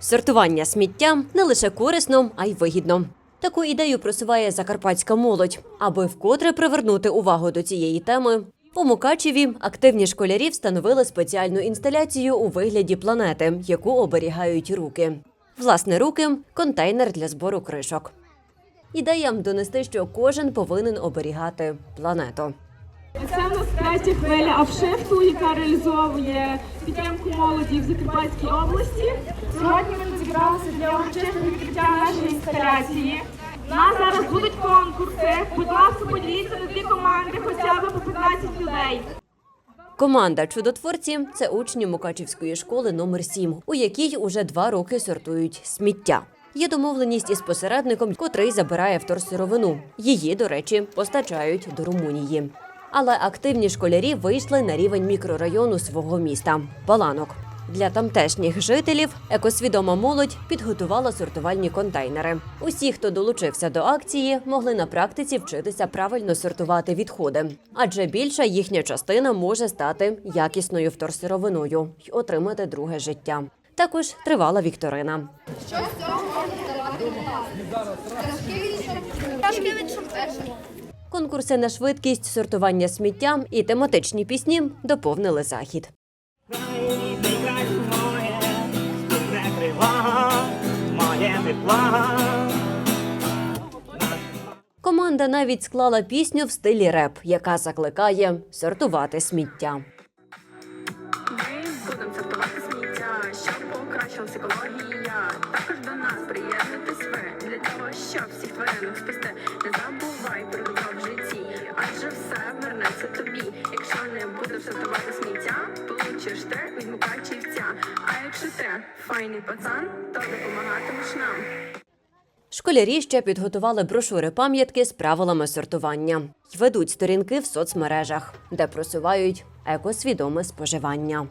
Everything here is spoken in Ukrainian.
Сортування сміття не лише корисно, а й вигідно. Таку ідею просуває закарпатська молодь, аби вкотре привернути увагу до цієї теми. У Мукачеві активні школярі встановили спеціальну інсталяцію у вигляді планети, яку оберігають руки. Власне, руки контейнер для збору кришок. Ідея донести, що кожен повинен оберігати планету. Це в нас третя хвиля апшифту, яка реалізовує підтримку молоді в Закарпатській області. Сьогодні ми тут зібралися для урочистого відкриття нашої інсталяції. У нас зараз будуть конкурси. Будь ласка, поділіться на дві команди, хоча б по 15 людей. Команда чудотворці це учні Мукачівської школи номер 7 у якій уже два роки сортують сміття. Є домовленість із посередником, котрий забирає вторсировину. Її, до речі, постачають до Румунії. Але активні школярі вийшли на рівень мікрорайону свого міста Баланок. Для тамтешніх жителів екосвідома молодь підготувала сортувальні контейнери. Усі, хто долучився до акції, могли на практиці вчитися правильно сортувати відходи, адже більша їхня частина може стати якісною вторсировиною й отримати друге життя. Також тривала вікторина. Трошки відшумтежні. Конкурси на швидкість сортування сміття і тематичні пісні доповнили захід. Команда навіть склала пісню в стилі реп, яка закликає сортувати сміття. Ми будемо сортувати сміття, щоб покращилась екологія. Також до нас приєднатись ви для того, щоб всіх тваринок спасти. Не забувай все це тобі. Якщо не будеш сортувати сміття, получиш те від мукачівця. А якщо те файний пацан, то допомагатимеш нам. Школярі ще підготували брошури пам'ятки з правилами сортування ведуть сторінки в соцмережах, де просувають екосвідоме споживання.